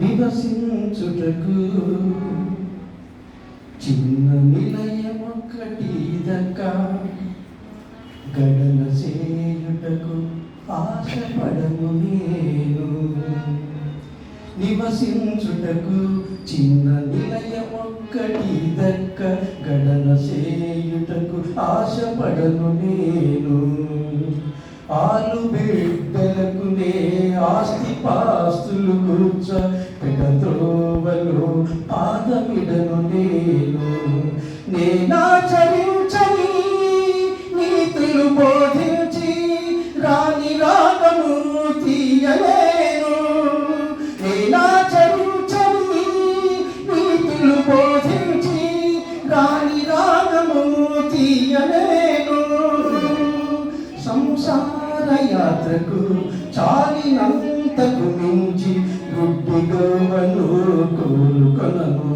నివసించుటకు. చిన్న నిలయమొక్కటి దక్క గడల చేయుటకు ఆశపడము నేను. నివసించుటకు చిన్న నిలయమొక్కటి దక్క గడల చేయుటకు ఆశపడను నేను. ఆస్తి పాస్తులు కూర్చ పెడతోవలు పాదమిడను నేను. నేనాచరించని నీతులు బోధించి రాని రాగము తీయలేను. నేనాచరించని నీతులు బోధించి రాని రాగము తీయలేను. సంసార యాత్రకు చాలా చాలినంతకు మించి గుడ్డి గోవను కోలుకొనను.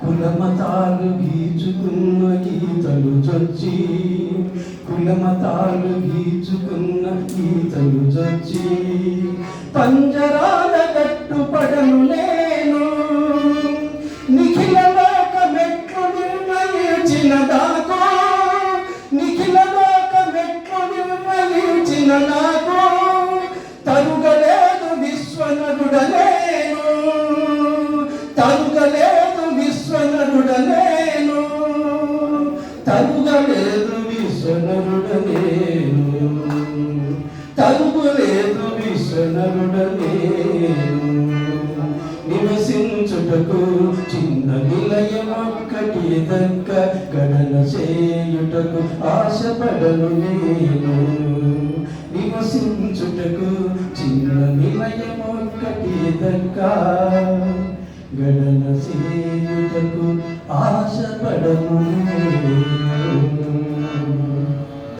కులమతాలు గీచుకున్న గీతలు చొచ్చి కులమతాలు గీచుకున్న గీతలు చొచ్చి పంజరాల కట్టుపడను విశ్వనరుడలేను. తరుగలేదు విశ్వనరుడలేను. తరుగలేదు విశ్వనరుడలేను. తరుగులేదు విశ్వనరుడలేను. నివసించుటకు చిన్న నిలయమొక్కటి దక్క గణన చేయుటకు ఆశపడను నేను. నివసించుటకు చిన్న నిలయమొక్కటి దక్క. గణన సేయుటకు ఆశపడము.